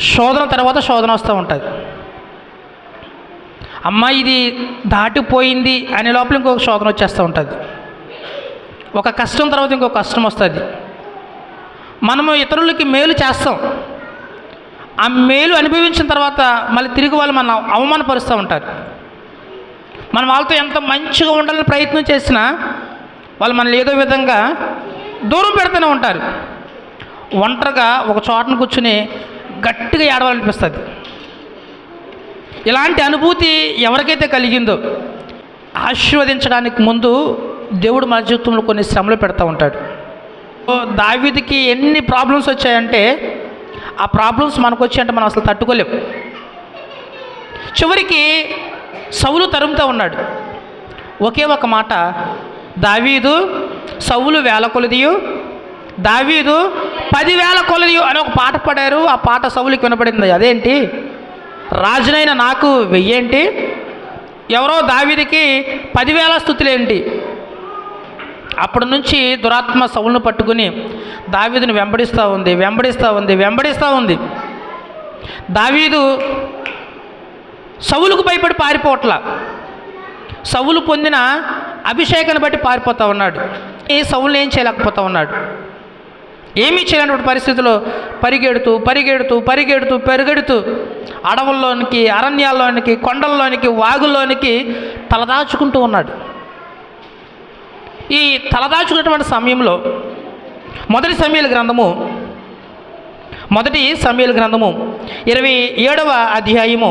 శోధన తర్వాత శోధన వస్తూ ఉంటుంది. అమ్మ ఇది దాటిపోయింది అనే లోపల ఇంకొక శోధన వచ్చేస్తూ ఉంటుంది. ఒక కష్టం తర్వాత ఇంకొక కష్టం వస్తుంది. మనము ఇతరులకి మేలు చేస్తాం. ఆ మేలు అనుభవించిన తర్వాత మళ్ళీ తిరిగి వాళ్ళు మన అవమానపరుస్తూ ఉంటారు. మనం వాళ్ళతో ఎంత మంచిగా ఉండాలని ప్రయత్నం చేసినా వాళ్ళు మనల్ని ఏదో విధంగా దూరం పెడుతూనే ఉంటారు. ఒంటరిగా ఒక చోటను కూర్చుని గట్టిగా ఏడవాలనిపిస్తుంది. ఇలాంటి అనుభూతి ఎవరికైతే కలిగిందో ఆశీర్వదించడానికి ముందు దేవుడు మన జీవితంలో కొన్ని శ్రమలు పెడతా ఉంటాడు. దావిదికి ఎన్ని ప్రాబ్లమ్స్ వచ్చాయంటే ఆ ప్రాబ్లమ్స్ మనకు వచ్చాయంటే మనం అసలు తట్టుకోలేము చివరికి సౌలు తరుముతూ ఉన్నాడు. ఒకే ఒక మాట దావీదు సౌలు వేల కొలదియు దావీదు పదివేల కొలది అని ఒక పాట పాడారు. ఆ పాట సౌలుకి వినపడింది. అదేంటి? రాజునైన నాకు వెయ్యేంటి? ఎవరో దావీదికి పదివేల స్థుతులేంటి? అప్పటి నుంచి దురాత్మ సవులను పట్టుకుని దావీదుని వెంబడిస్తూ ఉంది వెంబడిస్తూ ఉంది వెంబడిస్తూ ఉంది. దావీదు సవులకు భయపడి పారిపోవట్ల. సవులు పొందిన అభిషేకాన్ని బట్టి పారిపోతూ ఉన్నాడు. ఈ సవులు ఏం చేయలేకపోతూ ఉన్నాడు? ఏమీ చేయనటువంటి పరిస్థితిలో పరిగెడుతూ పరిగెడుతూ పరిగెడుతూ పెరుగెడుతూ అడవుల్లోనికి అరణ్యాల్లోనికి కొండల్లోనికి వాగుల్లోనికి తలదాచుకుంటూ ఉన్నాడు. ఈ తలదాచుకున్నటువంటి సమయంలో మొదటి సమయాల గ్రంథము మొదటి సమయాల గ్రంథము ఇరవై ఏడవ అధ్యాయము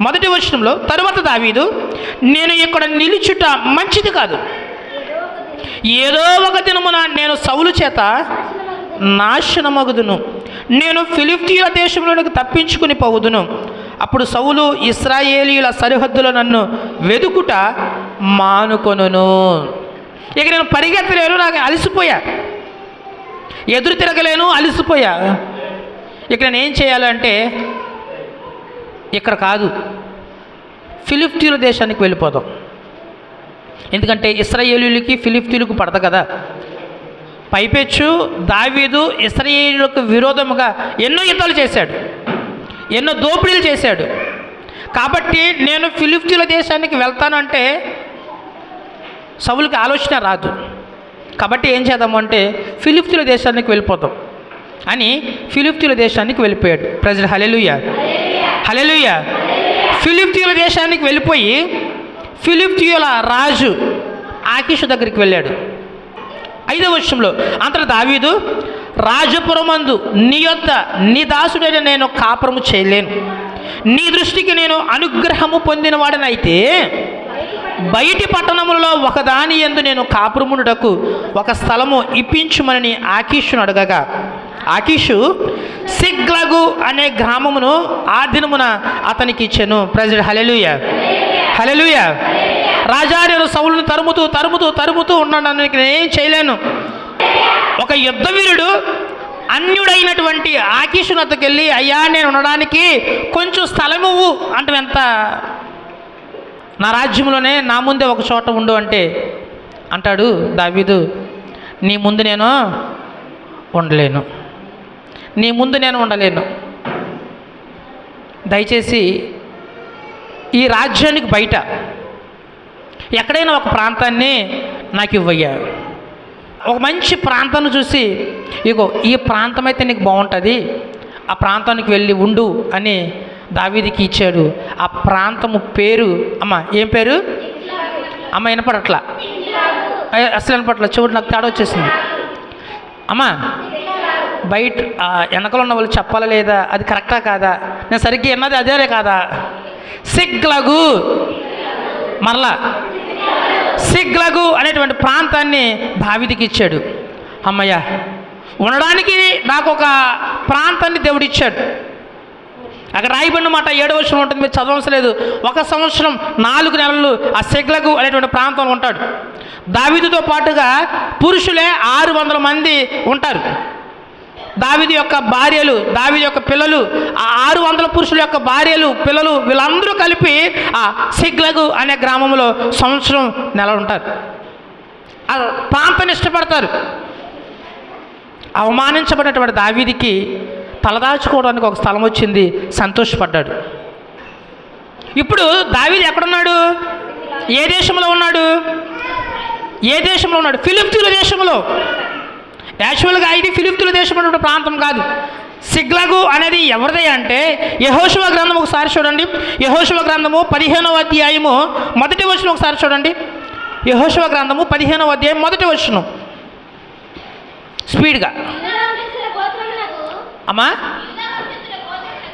మొదటి వచనంలో తరువాత దావీదు నేను ఇక్కడ నిలుచుట మంచిది కాదు. ఏదో ఒక దినమున నేను సౌలు చేత నాశనమగుదును. నేను ఫిలిప్తీయుల దేశంలోనికి తప్పించుకుని పోవుదును. అప్పుడు సౌలు ఇస్రాయేలీల సరిహద్దులో నన్ను వెదుకుట మానుకొనును. ఇక నేను పరిగెత్తలేను నాకు అలసిపోయా. ఎదురు తిరగలేను అలసిపోయా. ఇక నేను ఏం చేయాలంటే ఇక్కడ కాదు ఫిలిప్తీయుల దేశానికి వెళ్ళిపోదాం. ఎందుకంటే ఇస్రాయేలీలకి ఫిలిప్తీయులకు పడదు కదా. పైపెచ్చు దావీదు ఇస్రాయేలీలకు విరోధముగా ఎన్నో యుద్ధాలు చేశాడు. ఎన్నో దోపిడీలు చేశాడు. కాబట్టి నేను ఫిలిప్తీయుల దేశానికి వెళ్తానంటే సవులకి ఆలోచన రాదు. కాబట్టి ఏం చేద్దాము అంటే ఫిలిప్తీయుల దేశానికి వెళ్ళిపోతాం. అని ఫిలిప్తీయుల దేశానికి వెళ్ళిపోయాడు. ప్రజలు హలెలుయ హలెలుయ ఫిలిప్తీయుల దేశానికి వెళ్ళిపోయి ఫిలిప్తీయుల రాజు ఆకిషు దగ్గరికి వెళ్ళాడు. ఐదవ వర్షంలో. అంతట దావీదు రాజపురమందు నీ యొద్ద నీ దాసుడైన నేను కాపురము చేయలేను. నీ దృష్టికి నేను అనుగ్రహము పొందినవాడనైతే బయటి పట్టణములలో ఒకదాని ఎందు నేను కాపురమునుటకు ఒక స్థలము ఇప్పించుమని ఆకీషును అడగగా. ఆకీషు సిగ్లగు అనే గ్రామమును ఆ దినమున అతనికి ఇచ్చాను. ప్రజలు హలెలుయ హలెలుయ రాజా నేను సౌలును తరుముతూ తరుముతూ తరుముతూ ఉన్నాను నేను ఏం చేయలేను. ఒక యుద్ధవీరుడు అన్యుడైనటువంటి ఆకీషునతకి వెళ్ళి అయ్యా నేను ఉండడానికి కొంచెం స్థలం అంటే ఎంత? నా రాజ్యంలోనే నా ముందే ఒక చోట ఉండు అంటే అంటాడు దావీదు. నీ ముందు నేను ఉండలేను. నీ ముందు నేను ఉండలేను. దయచేసి ఈ రాజ్యానికి బయట ఎక్కడైనా ఒక ప్రాంతాన్ని నాకు ఇవ్వయ్యా. ఒక మంచి ప్రాంతాన్ని చూసి ఇగో ఈ ప్రాంతం అయితే నీకు బాగుంటుంది ఆ ప్రాంతానికి వెళ్ళి ఉండు అని దావీదికి ఇచ్చాడు. ఆ ప్రాంతము పేరు అమ్మ ఏం పేరు? అమ్మ వినపడట్లా? అసలు వినపడట్లా? చూడు నాకు తేడా వచ్చేసింది. అమ్మ బయట వెనకలు వెనకలో ఉన్న వాళ్ళు చెప్పాలా లేదా? అది కరెక్టా కాదా? నేను సరిగ్గా విన్నది అదేలే కాదా? సిగ్లగు మరలా సిగ్లగు అనేటువంటి ప్రాంతాన్ని దావీదికి ఇచ్చాడు. అమ్మయ్య ఉండడానికి నాకు ఒక ప్రాంతాన్ని దేవుడు ఇచ్చాడు అక్కడ రాయబడిన మాట ఏడు వర్షం ఉంటుంది మీరు చదవవలసిన లేదు ఒక సంవత్సరం నాలుగు నెలలు ఆ సెగ్లకు అనేటువంటి ప్రాంతంలో ఉంటాడు. దావిదితో పాటుగా పురుషులే ఆరు వందల మంది ఉంటారు. దావిది యొక్క భార్యలు దావిది యొక్క పిల్లలు ఆ ఆరు వందల పురుషుల యొక్క భార్యలు పిల్లలు వీళ్ళందరూ కలిపి ఆ సిగ్లగు అనే గ్రామంలో సంవత్సరం నెల ఉంటారు. ఆ ప్రాంతాన్ని ఇష్టపడతారు. అవమానించబడినటువంటి దావీదికి తలదాచుకోవడానికి ఒక స్థలం వచ్చింది సంతోషపడ్డాడు. ఇప్పుడు దావీదు ఎక్కడున్నాడు? ఏ దేశంలో ఉన్నాడు? ఏ దేశంలో ఉన్నాడు? ఫిలిప్తీన్ దేశంలో. యాక్చువల్గా ఇది ఫిలిప్తుల దేశం ప్రాంతం కాదు. సిగ్లగు అనేది ఎవరిదే అంటే యహోశివ గ్రంథం ఒకసారి చూడండి. యహోశివ గ్రంథము పదిహేనవ అధ్యాయము మొదటి వచనం ఒకసారి చూడండి. యహోశివ గ్రంథము పదిహేనవ అధ్యాయం మొదటి వచనం. స్పీడ్గా. అమ్మా?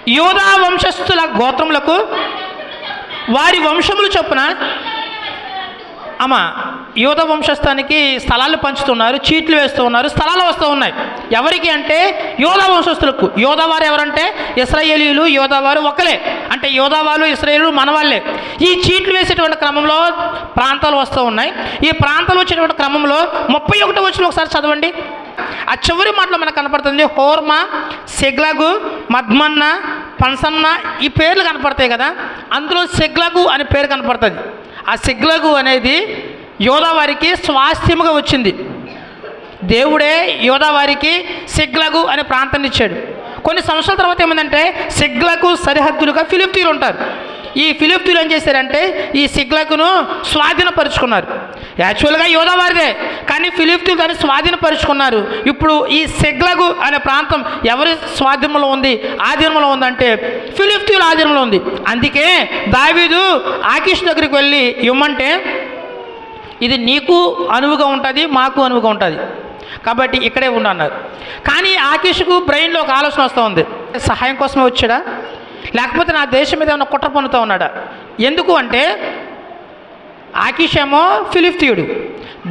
యోధా వంశస్థుల గోత్రములకు వారి వంశములు చొప్పున ఆమె యువత వంశస్థానికి స్థలాలు పంచుతున్నారు చీట్లు వేస్తూ ఉన్నారు స్థలాలు వస్తూ ఉన్నాయి. ఎవరికి అంటే యోధ వంశస్థులకు. యోధవారు ఎవరంటే? ఇస్రాయేలీలు యోధవారు ఒకలే అంటే యోధవాళ్ళు ఇస్రాయేలు మనవాళ్ళే. ఈ చీట్లు వేసేటువంటి క్రమంలో ప్రాంతాలు వస్తూ ఉన్నాయి. ఈ ప్రాంతాలు వచ్చేటువంటి క్రమంలో ముప్పై ఒకటి వచ్చిన ఒకసారి చదవండి. ఆ చివరి మాటలో మనకు కనపడుతుంది హోర్మ సెగ్లగు మద్మన్న పన్సన్న ఈ పేర్లు కనపడతాయి కదా. అందులో సెగ్లగు అనే పేరు కనపడుతుంది. ఆ సిగ్లగు అనేది యోధవారికి స్వాస్థ్యముగా వచ్చింది. దేవుడే యోధవారికి సిగ్లగు అనే ప్రాంతాన్ని ఇచ్చాడు. కొన్ని సంవత్సరాల తర్వాత ఏమైందంటే సిగ్లకు సరిహద్దులుగా ఫిలిప్తీలు ఉంటారు. ఈ ఫిలిప్తులు ఏం చేశారంటే ఈ సిగ్లకును స్వాధీనపరుచుకున్నారు. యాక్చువల్గా యోధావారిదే కానీ ఫిలిప్తులు దాన్ని స్వాధీనపరుచుకున్నారు. ఇప్పుడు ఈ సిగ్లకు అనే ప్రాంతం ఎవరి స్వాధీనంలో ఉంది? ఆధీనంలో ఉందంటే ఫిలిప్తుల ఆధీనంలో ఉంది. అందుకే దావీదు ఆకీష్ దగ్గరికి వెళ్ళి ఇవ్వమంటే ఇది నీకు అనువుగా ఉంటుంది మాకు అనువుగా ఉంటుంది. కాబట్టి ఇక్కడే ఉండన్నారు కానీ ఆకిష్కు బ్రెయిన్లో ఒక ఆలోచన వస్తూ ఉంది. సహాయం కోసమే వచ్చాడా? లేకపోతే నా దేశం మీద ఏమైనా కుట్ర పన్నుతూ ఉన్నాడా? ఎందుకు అంటే ఆకీష్ ఏమో ఫిలిప్తీయుడు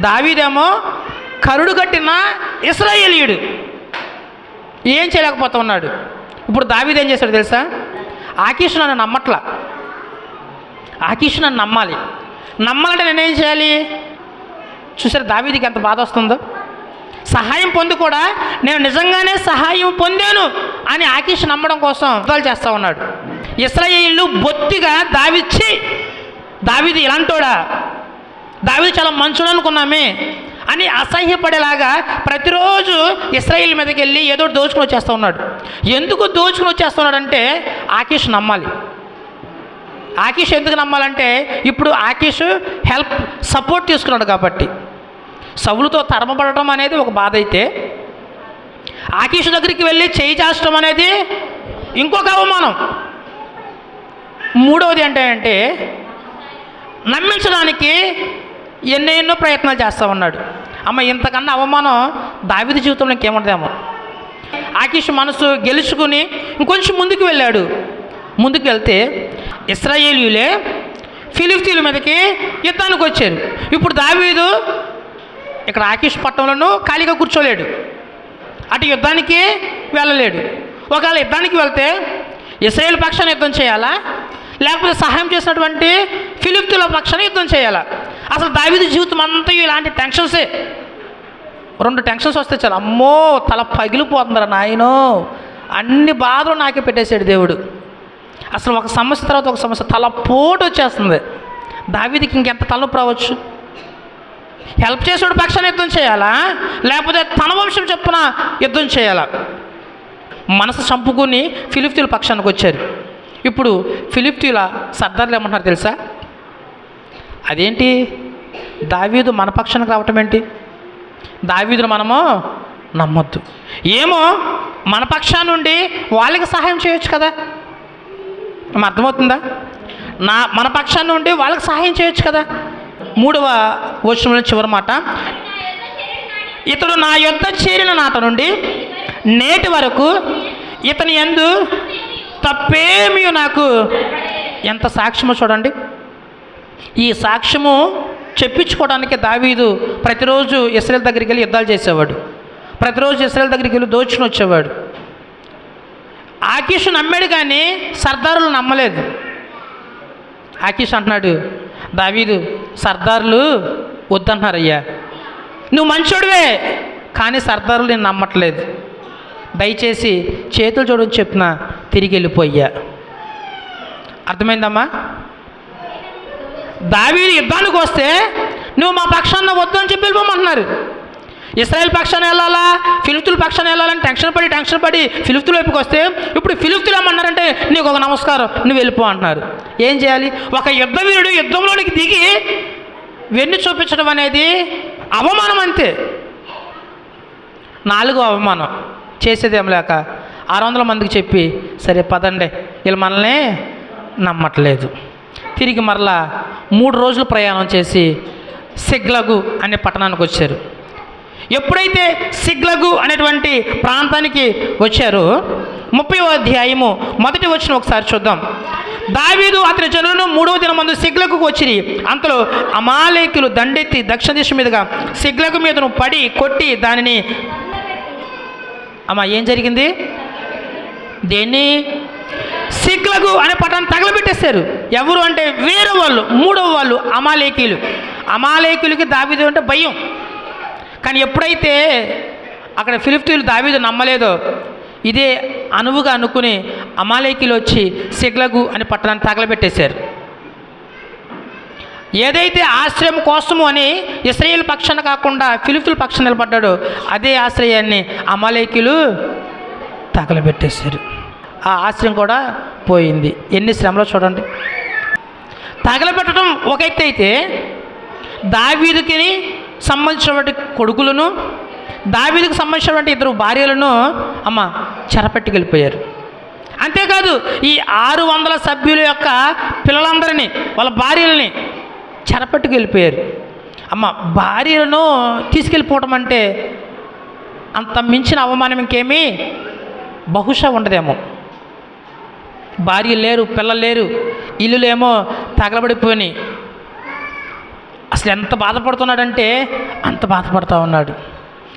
దావీదేమో కరుడు కట్టిన ఇస్రాయేలీయుడు. ఏం చేయలేకపోతా ఉన్నాడు? ఇప్పుడు దావీద్ ఏం చేశాడు తెలుసా? ఆకీష్ నన్ను నమ్మట్లా. ఆకీష్ నన్ను నమ్మాలి. నమ్మాలంటే నేనేం చేయాలి? చూసారు దావీదికి ఎంత బాధ వస్తుందో? సహాయం పొంది కూడా నేను నిజంగానే సహాయం పొందాను అని ఆకీష్ నమ్మడం కోసం యుద్ధాలు చేస్తూ ఉన్నాడు. ఇస్రాయేళ్ళు బొత్తిగా దావిచ్చి దావిది ఇలాంటోడా? దావిది చాలా మంచుడు అనుకున్నామే అని అసహ్యపడేలాగా ప్రతిరోజు ఇస్రాయిల్ మీదకి వెళ్ళి ఏదో దోచుకుని వచ్చేస్తూ ఉన్నాడు. ఎందుకు దోచుకుని వచ్చేస్తున్నాడంటే ఆకీష్ నమ్మాలి. ఆకీష్ ఎందుకు నమ్మాలంటే ఇప్పుడు ఆకీష్ హెల్ప్ సపోర్ట్ తీసుకున్నాడు కాబట్టి. సవులతో తరమబడటం అనేది ఒక బాధ అయితే ఆకీష్ దగ్గరికి వెళ్ళి చేయి చాచడం అనేది ఇంకొక అవమానం. మూడవది ఏంటంటే అంటే నమ్మించడానికి ఎన్నో ఎన్నో ప్రయత్నాలు చేస్తూ ఉన్నాడు. అమ్మ ఇంతకన్నా అవమానం దావిది జీవితంలో ఇంకేముంటుందేమో ఆకీష్ మనసు గెలుచుకుని ఇంకొంచెం ముందుకు వెళ్ళాడు. ముందుకు వెళ్తే ఇస్రాయేలీలే ఫిలిస్తీన్ల మీదకి యుద్ధానికి వచ్చారు. ఇప్పుడు దావీదు ఇక్కడ ఆకీష్ పట్టణంలోనూ ఖాళీగా కూర్చోలేడు. అటు యుద్ధానికి వెళ్ళలేడు. ఒకవేళ యుద్ధానికి వెళ్తే ఇస్రాయేల్ పక్షాన్ని యుద్ధం చేయాలా? లేకపోతే సహాయం చేసినటువంటి ఫిలిప్తుల పక్షాన్ని యుద్ధం చేయాలా? అసలు దావిది జీవితం అంతా ఇలాంటి టెన్షన్సే. రెండు టెన్షన్స్ వస్తే చాలు. అమ్మో తల పగిలిపోతుందిరా నాయనో. అన్ని బాధలు నాకే పెట్టేశాడు దేవుడు. అసలు ఒక సమస్య తర్వాత ఒక సమస్య తల పోటు వచ్చేస్తుంది దావిదికి ఇంకెంత తలనొప్పి రావచ్చు? హెల్ప్ చేసేవాడు పక్షాన్ని యుద్ధం చేయాలా? లేకపోతే తన వంశం చెప్పున యుద్ధం చేయాలా? మనసు చంపుకుని ఫిలిప్తీల పక్షానికి వచ్చారు. ఇప్పుడు ఫిలిప్తీల సర్దార్లు ఏమంటున్నారు తెలుసా? అదేంటి? దావీదు మన పక్షానికి రావటం ఏంటి? దావీదును మనము నమ్మొద్దు. ఏమో మన పక్షా నుండి వాళ్ళకి సహాయం చేయొచ్చు కదా? అర్థమవుతుందా? నా మన పక్షాన్ని నుండి వాళ్ళకి సహాయం చేయొచ్చు కదా? మూడవ వచనంలో చివరి మాట. ఇతడు నా యొద్ద చేరిన నాట నుండి నేటి వరకు ఇతని ఎందు తప్పేమీ నాకు. ఎంత సాక్ష్యమో చూడండి. ఈ సాక్ష్యము చెప్పించుకోవడానికి దావీదు ప్రతిరోజు ఇస్రాయల్ దగ్గరికి వెళ్ళి యుద్ధాలు చేసేవాడు. ప్రతిరోజు ఇస్రాయల్ దగ్గరికి వెళ్ళి దోచుకుని వచ్చేవాడు. ఆకీష్ నమ్మాడు కానీ సర్దారులు నమ్మలేదు. ఆకీష్ అంటున్నాడు దావీదు సర్దారులు వద్దన్నారయ్యా నువ్వు మంచోడివే కానీ సర్దారులు నేను నమ్మట్లేదు. దయచేసి చేతులు చూడని చెప్పిన తిరిగి వెళ్ళిపోయ్యా అర్థమైందమ్మా? దావీదు యుద్ధానికి వస్తే నువ్వు మా పక్షాన వద్దని అని చెప్పి వెళ్ళిపోమంటున్నారు. ఇస్రాయల్ పక్షాన వెళ్ళాలా? ఫిలిప్తుల పక్షాన వెళ్ళాలని టెన్షన్ పడి టెన్షన్ పడి ఫిలిప్తుల వైపుకి వస్తే ఇప్పుడు ఫిలిప్తులు ఏమన్నారంటే నీకు ఒక నమస్కారం నువ్వు వెళ్ళిపో అంటున్నారు. ఏం చేయాలి? ఒక యుద్ధ వీరుడు యుద్ధంలోనికి దిగి వెన్ను చూపించడం అనేది అవమానం అంతే. నాలుగో అవమానం. చేసేదేం లేక ఆరు వందల మందికి చెప్పి సరే పదండి. వీళ్ళు మనల్ని నమ్మట్లేదు. తిరిగి మరలా మూడు రోజులు ప్రయాణం చేసి సిగ్లగు అనే పట్టణానికి వచ్చారు. ఎప్పుడైతే సిగ్లగు అనేటువంటి ప్రాంతానికి వచ్చారో ముప్పై అధ్యాయము మొదటి వచ్చిన ఒకసారి చూద్దాం. దావీదు అతని జనులను మూడవ దిన మందు సిగ్లకు వచ్చిరి. అంతలో అమాలేకులు దండెత్తి దక్షిణ దిశ మీదుగా సిగ్లకు మీదను పడి కొట్టి దానిని అమ్మా ఏం జరిగింది? దేన్ని? సిగ్లకు అనే పట్టణం తగలబెట్టేశారు. ఎవరు అంటే వేరే వాళ్ళు మూడవ వాళ్ళు అమాలేకీలు అమాలేకులకి దావీదు అంటే భయం. కానీ ఎప్పుడైతే అక్కడ ఫిలిప్టీలు దావీదు నమ్మలేదో ఇదే అనువుగా అనుకుని అమాలేకీలు వచ్చి సిగ్లగు అని పట్టణాన్ని తగలబెట్టేశారు. ఏదైతే ఆశ్రయం కోసము అని ఇస్రాయేల్ పక్షాన కాకుండా ఫిలిప్తుల పక్షాన నిలబడ్డాడో అదే ఆశ్రయాన్ని అమాలేకులు తగలబెట్టేశారు. ఆ ఆశ్రయం కూడా పోయింది. ఎన్ని శ్రమలో చూడండి. తగలబెట్టడం ఒక ఎత్తు అయితే దావీదుకి సంబంధించినటువంటి కొడుకులను దావీదుకు సంబంధించినటువంటి ఇద్దరు భార్యలను అమ్మ చెరపెట్టుకెళ్ళిపోయారు. అంతేకాదు ఈ ఆరు వందల సభ్యుల యొక్క పిల్లలందరినీ వాళ్ళ భార్యలని చెరపెట్టుకెళ్ళిపోయారు. అమ్మ భార్యలను తీసుకెళ్ళిపోవటం అంటే అంత మించిన అవమానం ఇంకేమీ? బహుశా ఉండదేమో. భార్య లేరు పిల్లలు లేరు ఇల్లులేమో తగలబడిపోయినాయి. అసలు ఎంత బాధపడుతున్నాడంటే అంత బాధపడుతూ ఉన్నాడు.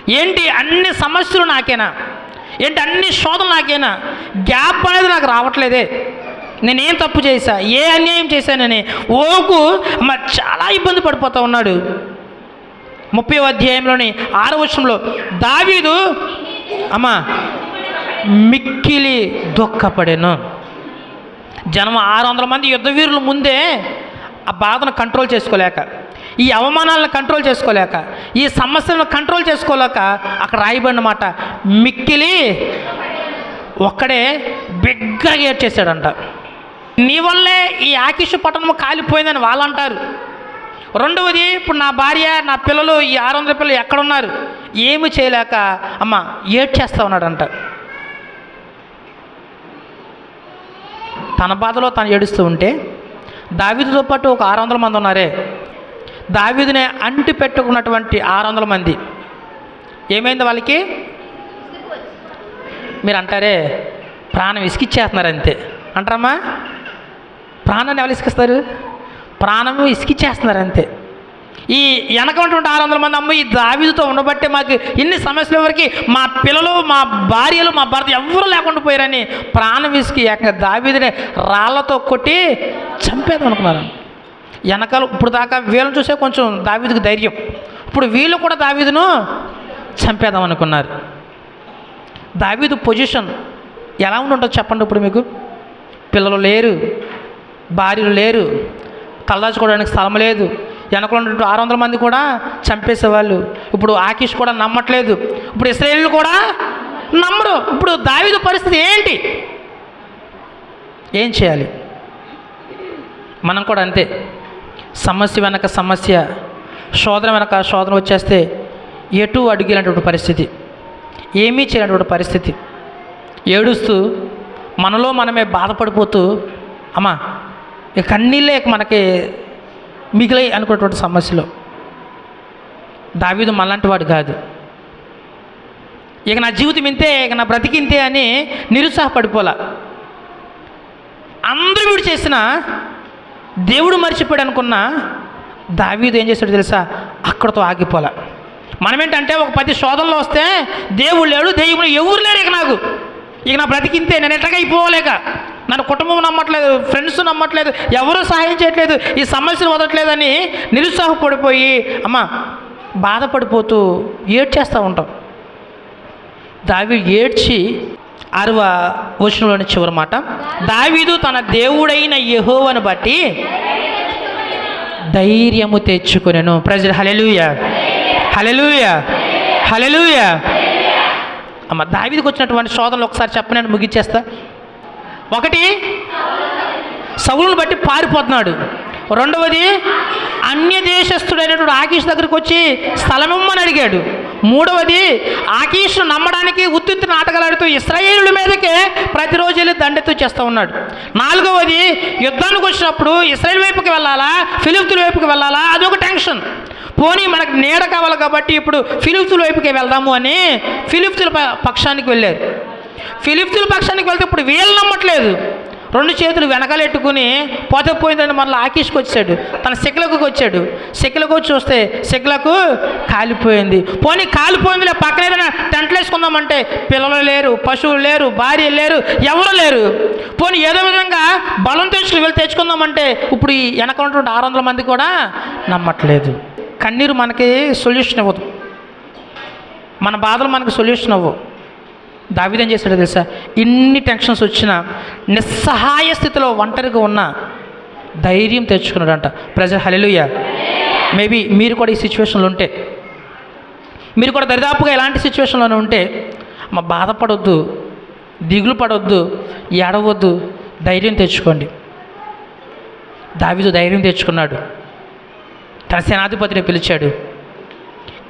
ఏంటి అన్ని సమస్యలు నాకేనా? ఏంటి అన్ని శోధనలు నాకేనా? గ్యాప్ అనేది నాకు రావట్లేదే. నేనేం తప్పు చేశా? ఏ అన్యాయం చేశానని ఓకు మరి చాలా ఇబ్బంది పడిపోతూ ఉన్నాడు. ముప్పై అధ్యాయంలోని ఆరో వర్షంలో దావీదు అమ్మా మిక్కిలి దుఃఖపడెను. జనం ఆరు వందల మంది యుద్ధ వీరుల ముందే ఆ బాధను కంట్రోల్ చేసుకోలేక ఈ అవమానాలను కంట్రోల్ చేసుకోలేక ఈ సమస్యలను కంట్రోల్ చేసుకోలేక అక్కడ రాయబడిన మాట మిక్కిలి ఒక్కడే బిగ్గా ఏడ్చేశాడంట నీ వల్లే ఈ ఆకిషు పట్టణం కాలిపోయిందని వాళ్ళు అంటారు రెండవది ఇప్పుడు నా భార్య నా పిల్లలు ఈ ఆరు వందల పిల్లలు ఎక్కడున్నారు? ఏమి చేయలేక అమ్మ ఏడ్చేస్తా ఉన్నాడంట. తన బాధలో తను ఏడుస్తూ ఉంటే దావితో పాటు ఒక ఆరు వందల మంది ఉన్నారే. దావీదునే అంటి పెట్టుకున్నటువంటి ఆరు వందల మంది. ఏమైంది వాళ్ళకి? మీరు అంటారే ప్రాణం ఇసుకిచ్చేస్తున్నారు అంతే. అంటారమ్మా ప్రాణాన్ని ఎవరు ఇసుకిస్తారు? ప్రాణం ఇసుకిచ్చేస్తున్నారు అంతే. ఈ వెనక ఉన్నటువంటి ఆరు వందల మంది అమ్మ ఈ దావీదుతో ఉండబట్టే మాకు ఇన్ని సమస్యల వరకు మా పిల్లలు మా భార్యలు మా భర్త ఎవరు లేకుండా పోయారని ప్రాణం విసికి ఏకంగా దావిదిని రాళ్ళతో కొట్టి చంపేదనుకున్నారు అనుకున్నారు వెనకాల ఇప్పుడు దాకా వీళ్ళని చూసే కొంచెం దావీదుకు ధైర్యం. ఇప్పుడు వీళ్ళు కూడా దావీదును చంపేద్దాం అనుకున్నారు. దావీదు పొజిషన్ ఎలా ఉంటుందో చెప్పండి ఇప్పుడు మీకు. పిల్లలు లేరు భార్యలు లేరు తలదాచుకోవడానికి స్థలం లేదు వెనకలు ఉన్నటువంటి ఆరు వందల మంది కూడా చంపేసేవాళ్ళు. ఇప్పుడు ఆకిష్ కూడా నమ్మట్లేదు. ఇప్పుడు ఇస్రాయేళ్ళు కూడా నమ్మరు. ఇప్పుడు దావీదు పరిస్థితి ఏంటి? ఏం చేయాలి? మనం కూడా అంతే. సమస్య వెనక సమస్య శోధన వెనక శోధన వచ్చేస్తే ఎటు అడిగినటువంటి పరిస్థితి ఏమీ చేయనటువంటి పరిస్థితి. ఏడుస్తూ మనలో మనమే బాధపడిపోతూ అమ్మా ఇక కన్నీళ్ళే ఇక మనకి మిగిలాయి అనుకున్నటువంటి సమస్యలో. దావీదు మనలాంటి వాడు కాదు. ఇక నా జీవితం ఇంతే ఇక నా బ్రతికింతే అని నిరుత్సాహపడిపోలా. అందరూ వీడు చేసిన దేవుడు మర్చిపోయాడు అనుకున్న దావీదు ఏం చేశాడు తెలుసా? అక్కడతో ఆగిపోలే. మనమేంటంటే ఒక పది శోధనలో వస్తే దేవుడు లేడు దేవుడు ఎవరు లేడు ఇక నాకు. ఇక నా బ్రతికింతే నేను ఎట్లాగ అయిపోలేక. నన్ను కుటుంబం నమ్మట్లేదు ఫ్రెండ్స్ నమ్మట్లేదు ఎవరు సహాయం చేయట్లేదు ఈ సమస్యలు వదలట్లేదని నిరుత్సాహపడిపోయి అమ్మ బాధపడిపోతూ ఏడ్చేస్తూ ఉంటాం. దావి ఏడ్చి ఆరవ వచనంలోని చివరి మాట. దావీదు తన దేవుడైన యహోవను బట్టి ధైర్యము తెచ్చుకునేను. ప్రజలు హలెలుయ హలెలుయ హలెలుయ అమ్మ దావీదికి వచ్చినటువంటి శోధనలు ఒకసారి చెప్పనని ముగించేస్తా ఒకటి సౌలును బట్టి పారిపోతున్నాడు. రెండవది అన్య దేశస్థుడైనటువంటి ఆకీష్ దగ్గరికి వచ్చి స్థలమమ్మని అడిగాడు. మూడవది ఆకీష్ను నమ్మడానికి ఉత్తుత్తి నాటకాలాడుతూ ఇస్రాయేలుల మీదకే ప్రతిరోజు వెళ్ళి దండెత్తు చేస్తూ ఉన్నాడు. నాలుగవది యుద్ధానికి వచ్చినప్పుడు ఇస్రాయేల్ వైపుకి వెళ్ళాలా ఫిలిప్తుల వైపుకి వెళ్ళాలా అదొక టెన్షన్. పోనీ మనకు నీడ కావాలి కాబట్టి ఇప్పుడు ఫిలిప్తుల వైపుకి వెళ్దాము అని ఫిలిప్తుల ప- పక్షానికి వెళ్ళారు. ఫిలిప్తుల పక్షానికి వెళ్తే ఇప్పుడు వీళ్ళు నమ్మట్లేదు. రెండు చేతులు వెనకాలెట్టుకుని పోతపోయిందని మళ్ళీ ఆకీష్కి వచ్చాడు తన శిఖలకు వచ్చాడు. శిఖలకు వచ్చి చూస్తే శిఖలకు కాలిపోయింది. పోనీ కాలిపోయిందిలే పక్కన ఏదైనా టెంట్లు వేసుకుందామంటే పిల్లలు లేరు పశువులు లేరు భార్య లేరు ఎవరు లేరు. పోనీ ఏదో విధంగా బలం తెచ్చుకుని వెళ్ళి తెచ్చుకుందామంటే ఇప్పుడు ఈ వెనక ఉన్నటువంటి ఆరు వందల మంది కూడా నమ్మట్లేదు. కన్నీరు మనకి సొల్యూషన్ ఇవ్వదు. మన బాధలు మనకు సొల్యూషన్ అవ్వవు దావిదేం చేశాడో తెలుసా? ఇన్ని టెన్షన్స్ వచ్చినా నిస్సహాయ స్థితిలో ఒంటరిగా ఉన్న ధైర్యం తెచ్చుకున్నాడంట. ప్రజలు హలెలుయ మేబీ మీరు కూడా ఈ సిచ్యువేషన్లో ఉంటే మీరు కూడా దరిదాపుగా ఎలాంటి సిచ్యువేషన్లోనే ఉంటే మా బాధపడొద్దు దిగులు పడొద్దు ఏడవద్దు ధైర్యం తెచ్చుకోండి. దావిదు ధైర్యం తెచ్చుకున్నాడు. తన సేనాధిపతిని పిలిచాడు.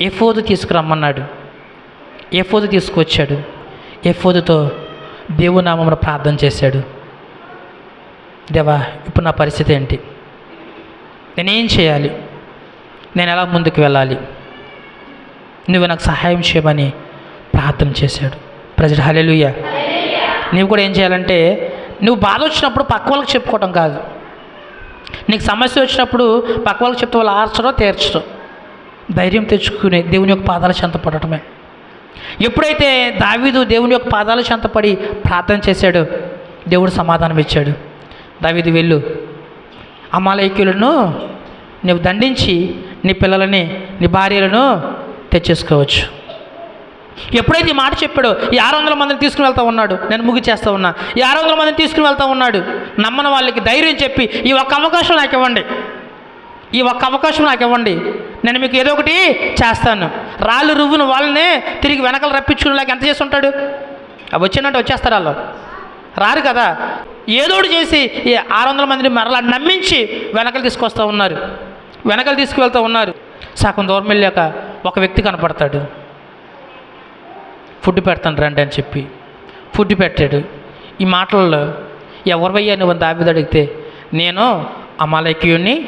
ఎఫోదు తీసుకురమ్మన్నాడు. ఎఫోదు తీసుకువచ్చాడు. ఎఫోదుతో దేవునామమును ప్రార్థన చేశాడు. దేవా ఇప్పుడు నా పరిస్థితి ఏంటి? నేనేం చేయాలి? నేను ఎలా ముందుకు వెళ్ళాలి? నువ్వు నాకు సహాయం చేయమని ప్రార్థన చేశాడు. ప్రజలు హలెలుయ్య నువ్వు కూడా ఏం చేయాలంటే నువ్వు బాధ వచ్చినప్పుడు పక్క వాళ్ళకి చెప్పుకోవటం కాదు. నీకు సమస్య వచ్చినప్పుడు పక్క వాళ్ళకి చెప్తే వాళ్ళు ఆర్చడం తీర్చడం ధైర్యం తెచ్చుకుని దేవుని యొక్క పాదాల చెంత పడటమే. ఎప్పుడైతే దావీదు దేవుని యొక్క పాదాల చెంత ప్రార్థన చేశాడో దేవుడు సమాధానం ఇచ్చాడు. దావీదు వెళ్ళు. అమాలయకులను నువ్వు దండించి నీ పిల్లలని నీ భార్యలను తెచ్చేసుకోవచ్చు. ఎప్పుడైతే ఈ మాట చెప్పాడో ఈ ఆరు వందల మందిని తీసుకుని వెళ్తా ఉన్నాడు. నేను ముగి చేస్తా ఉన్నా. ఈ ఆరు వందల మందిని తీసుకుని వెళ్తా ఉన్నాడు. నమ్మని వాళ్ళకి ధైర్యం చెప్పి ఈ ఒక్క అవకాశం నాకు ఇవ్వండి. ఈ ఒక్క అవకాశం నాకు ఇవ్వండి. నేను మీకు ఏదో ఒకటి చేస్తాను. రాళ్ళు రువ్వున వాళ్ళనే తిరిగి వెనకలు రప్పించుకునేలాగా ఎంత చేసి ఉంటాడు? అవి వచ్చినట్టు వచ్చేస్తారు వాళ్ళు. రారు కదా. ఏదోడు చేసి ఈ ఆరు వందల మందిని మరలా నమ్మించి వెనకలు తీసుకొస్తూ ఉన్నారు. వెనకలు తీసుకువెళ్తూ ఉన్నారు. సగం దూరం వెళ్ళాక ఒక వ్యక్తి కనపడతాడు. ఫుడ్ పెడతాను రండి అని చెప్పి. ఫుడ్ పెట్టాడు. ఈ మాటల్లో ఎవరివయ్యా నువ్వు? దాబిది అడిగితే నేను అమాలయకీయుణ్ణి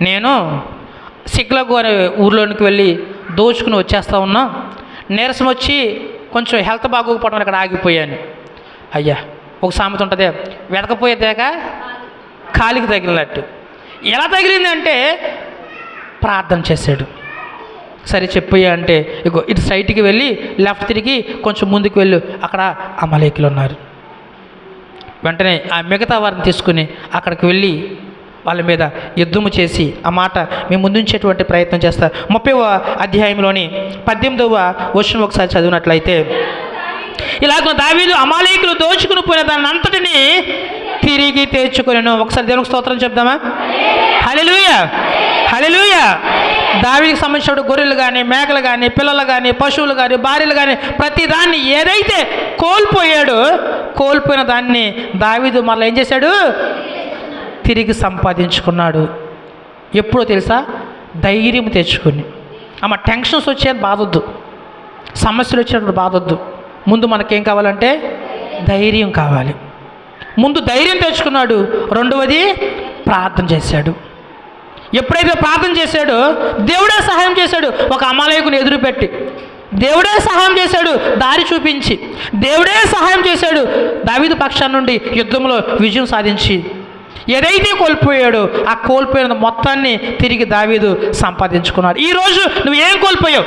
నేను సిగ్లకు అనే ఊర్లోనికి వెళ్ళి దోచుకుని వచ్చేస్తా ఉన్నా. నీరసం వచ్చి కొంచెం హెల్త్ బాగోకపోవడం అక్కడ ఆగిపోయాను. అయ్యా ఒక సామెత ఉంటుంది వెతకపోయేదాక కాలికి తగిలినట్టు. ఎలా తగిలిందంటే ప్రార్థన చేశాడు. సరే చెప్పయ్యా అంటే ఇగో ఇటు సైడ్కి వెళ్ళి లెఫ్ట్ తిరిగి కొంచెం ముందుకు వెళ్ళు అక్కడ అమలేకులు ఉన్నారు. వెంటనే ఆ మిగతా వారిని తీసుకుని అక్కడికి వెళ్ళి వాళ్ళ మీద యుద్ధము చేసి ఆ మాట మేము ముందుంచేటువంటి ప్రయత్నం చేస్తారు ముప్పై అధ్యాయంలోని పద్దెనిమిదవ వర్షం ఒకసారి చదివినట్లయితే ఇలాగ దావీదు అమాలేకులు దోచుకుని పోయిన దాన్ని అంతటిని తిరిగి తెచ్చుకునేను. ఒకసారి దేవునికి స్తోత్రం చెప్దామా? హలెలుయ హలెలుయ దావికి సంబంధించిన గొర్రెలు కానీ మేకలు కానీ పిల్లలు కానీ పశువులు కానీ భార్యలు కానీ ప్రతి దాన్ని ఏదైతే కోల్పోయాడో కోల్పోయిన దాన్ని దావీదు మళ్ళీ ఏం చేశాడు? తిరిగి సంపాదించుకున్నాడు. ఎప్పుడో తెలుసా? ధైర్యం తెచ్చుకుని. అమ్మ టెన్షన్స్ వచ్చేది బాధొద్దు. సమస్యలు వచ్చినప్పుడు బాధొద్దు. ముందు మనకేం కావాలంటే ధైర్యం కావాలి. ముందు ధైర్యం తెచ్చుకున్నాడు. రెండవది ప్రార్థన చేశాడు. ఎప్పుడైతే ప్రార్థన చేశాడో దేవుడే సహాయం చేశాడు. ఒక అమాలయకుని ఎదురుపెట్టి. దేవుడే సహాయం చేశాడు. దారి చూపించి. దేవుడే సహాయం చేశాడు. దావిదు పక్షాన్ని నుండి యుద్ధంలో విజయం సాధించి ఏదైతే కోల్పోయాడో ఆ కోల్పోయిన మొత్తాన్ని తిరిగి దావీదు సంపాదించుకున్నాడు. ఈరోజు నువ్వు ఏం కోల్పోయావు?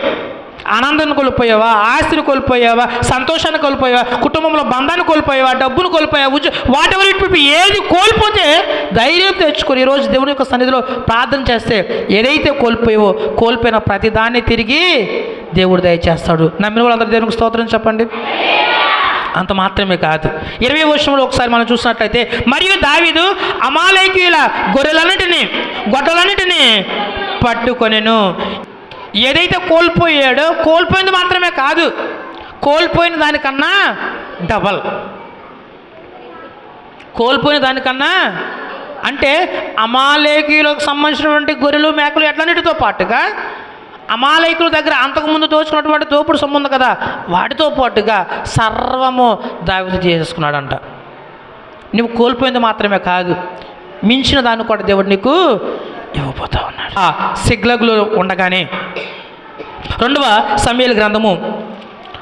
ఆనందాన్ని కోల్పోయావా? ఆస్తిని కోల్పోయావా? సంతోషాన్ని కోల్పోయావా? కుటుంబంలో బంధాన్ని కోల్పోయావా? డబ్బును కోల్పోయావా? ఉద్యో వాట్ ఎవర్ ఇట్ ఏది కోల్పోతే ధైర్యం తెచ్చుకొని ఈరోజు దేవుని యొక్క సన్నిధిలో ప్రార్థన చేస్తే ఏదైతే కోల్పోయావో కోల్పోయిన ప్రతిదాన్ని తిరిగి దేవుడు దయచేస్తాడు. నమ్మిన వాళ్ళందరూ దేవునికి స్తోత్రం చెప్పండి. అంత మాత్రమే కాదు. ఇరవై వర్షంలో ఒకసారి మనం చూసినట్లయితే మరియు దావీదు అమాలేకీయుల గొర్రెలన్నిటినీ గొడ్డలన్నిటినీ పట్టుకొనెను. ఏదైతే కోల్పోయాడో కోల్పోయింది మాత్రమే కాదు కోల్పోయిన దానికన్నా డబల్. కోల్పోయిన దానికన్నా అంటే అమాలేకీలకు సంబంధించినటువంటి గొర్రెలు మేకలు ఎట్లన్నిటితో పాటుగా అమాలయకుల దగ్గర అంతకుముందు దోచుకున్నటువంటి దోపుడు సొమ్ము ఉంది కదా వాటితో పాటుగా సర్వము దావిది చేసుకున్నాడంట నువ్వు కోల్పోయింది మాత్రమే కాదు మించిన దాన్ని కూడా దేవుడు నీకు ఇవ్వబోతా ఉన్నాడు. ఆ సిగ్లగులు ఉండగానే రెండవ సమీల గ్రంథము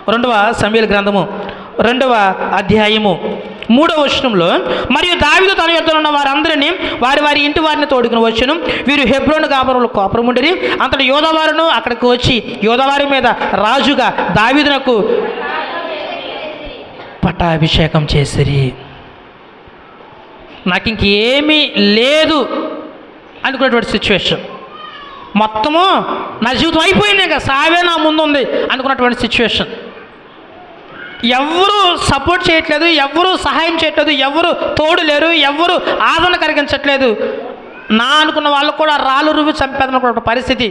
రెండవ సమీల గ్రంథము రెండవ అధ్యాయము మూడవ వచనంలో మరియు దావిదు తన యొద్ద ఉన్న వారందరినీ వారి వారి ఇంటి వారిని తోడుకుని వచ్చును. వీరు హెబ్రోను కాపురంలో కోపరముండిరి అంతటి యోధవారును అక్కడికి వచ్చి యోధవారి మీద రాజుగా దావిదునకు పట్టాభిషేకం చేసిరి. నాకు ఇంకేమీ లేదు అనుకున్నటువంటి సిచ్యువేషన్ మొత్తము నా జీవితం అయిపోయింది ఇంకా. సావే నా ముందు ఉంది అనుకున్నటువంటి సిచ్యువేషన్ ఎవరు సపోర్ట్ చేయట్లేదు ఎవరు సహాయం చేయట్లేదు ఎవరు తోడు లేరు ఎవరు ఆదరణ కలిగించట్లేదు. నా అనుకున్న వాళ్ళు కూడా రాళ్ళు రువి చంపేదనుకున్న పరిస్థితి.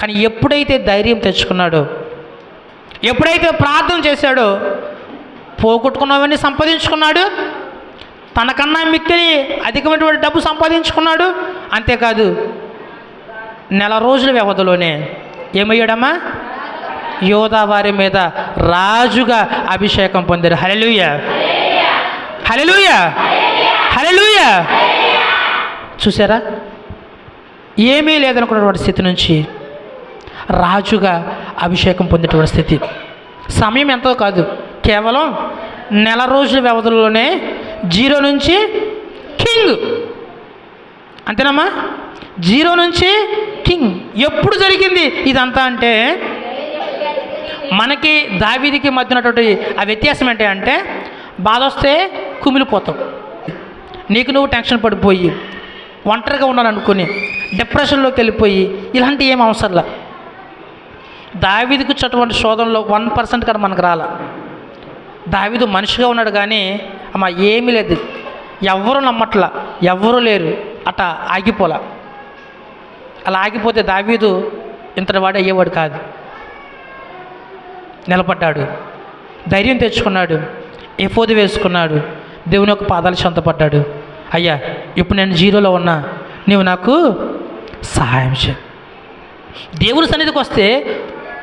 కానీ ఎప్పుడైతే ధైర్యం తెచ్చుకున్నాడో ఎప్పుడైతే ప్రార్థన చేశాడో పోగొట్టుకున్నవన్నీ సంపాదించుకున్నాడు తనకన్నా మిక్కిలి అధికమైనటువంటి డబ్బు సంపాదించుకున్నాడు. అంతేకాదు నెల రోజుల వ్యవధిలోనే ఏమయ్యాడమ్మా? యోధా వారి మీద రాజుగా అభిషేకం పొందారు. హలలుయ హలలుయ హలలుయ చూసారా? ఏమీ లేదనుకున్నటువంటి స్థితి నుంచి రాజుగా అభిషేకం పొందేటువంటి స్థితి. సమయం ఎంతో కాదు. కేవలం నెల రోజుల వ్యవధిలోనే జీరో నుంచి కింగ్. అంతేనమ్మా? జీరో నుంచి కింగ్. ఎప్పుడు జరిగింది ఇదంతా అంటే మనకి దావీదికి మధ్య ఉన్నటువంటి ఆ వ్యత్యాసం ఏంటి అంటే బాధ వస్తే కుమిలిపోతాం నీకు నువ్వు టెన్షన్ పడిపోయి ఒంటరిగా ఉన్నాను డిప్రెషన్లోకి వెళ్ళిపోయి ఇలాంటి ఏం అవసరంలా దావీదికి వచ్చేటువంటి శోధనలో వన్ పర్సెంట్ కన్నా మనకు రాల. దావీదు మనిషిగా ఉన్నాడు కానీ అమ్మ ఏమీ లేదు. ఎవ్వరు నమ్మట్లా ఎవరు లేరు. అట ఆగిపోలా. అలా ఆగిపోతే దావీదు ఇంతటి వాడు అయ్యేవాడు కాదు. నిలబడ్డాడు. ధైర్యం తెచ్చుకున్నాడు. ఎఫోది వేసుకున్నాడు. దేవుని యొక్క పాదాలు చెంతపడ్డాడు. అయ్యా ఇప్పుడు నేను జీరోలో ఉన్నా. నీవు నాకు సహాయం చే దేవుని సన్నిధికి వస్తే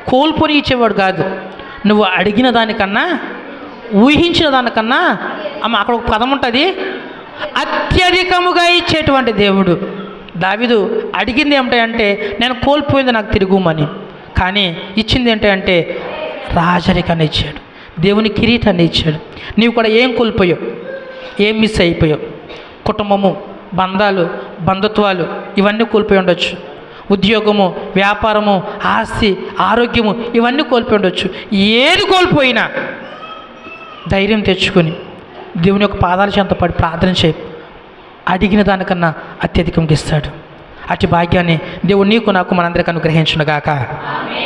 కోల్పోని ఇచ్చేవాడు కాదు. నువ్వు అడిగిన దానికన్నా ఊహించిన దానికన్నా అమ్మ అక్కడ ఒక పదం ఉంటుంది. అత్యధికముగా ఇచ్చేటువంటి దేవుడు. దావిదు అడిగింది ఏమిటంటే నేను కోల్పోయింది నాకు తిరుగుమని. కానీ ఇచ్చింది ఏంటంటే రాజరికాన్ని ఇచ్చాడు. దేవుని కిరీటాన్ని ఇచ్చాడు. నీవు కూడా ఏం కోల్పోయావు? ఏం మిస్ అయిపోయావు? కుటుంబము బంధాలు బంధుత్వాలు ఇవన్నీ కోల్పోయి ఉండొచ్చు. ఉద్యోగము వ్యాపారము ఆస్తి ఆరోగ్యము ఇవన్నీ కోల్పోయి ఉండొచ్చు. ఏది కోల్పోయినా ధైర్యం తెచ్చుకొని దేవుని యొక్క పాదాల చెంత పడి ప్రార్థన చేయి. అడిగిన దానికన్నా అత్యధికంగా ఇస్తాడు. అటు భాగ్యాన్ని దేవుడు నీకు నాకు మనందరికీ అనుగ్రహించునుగాక.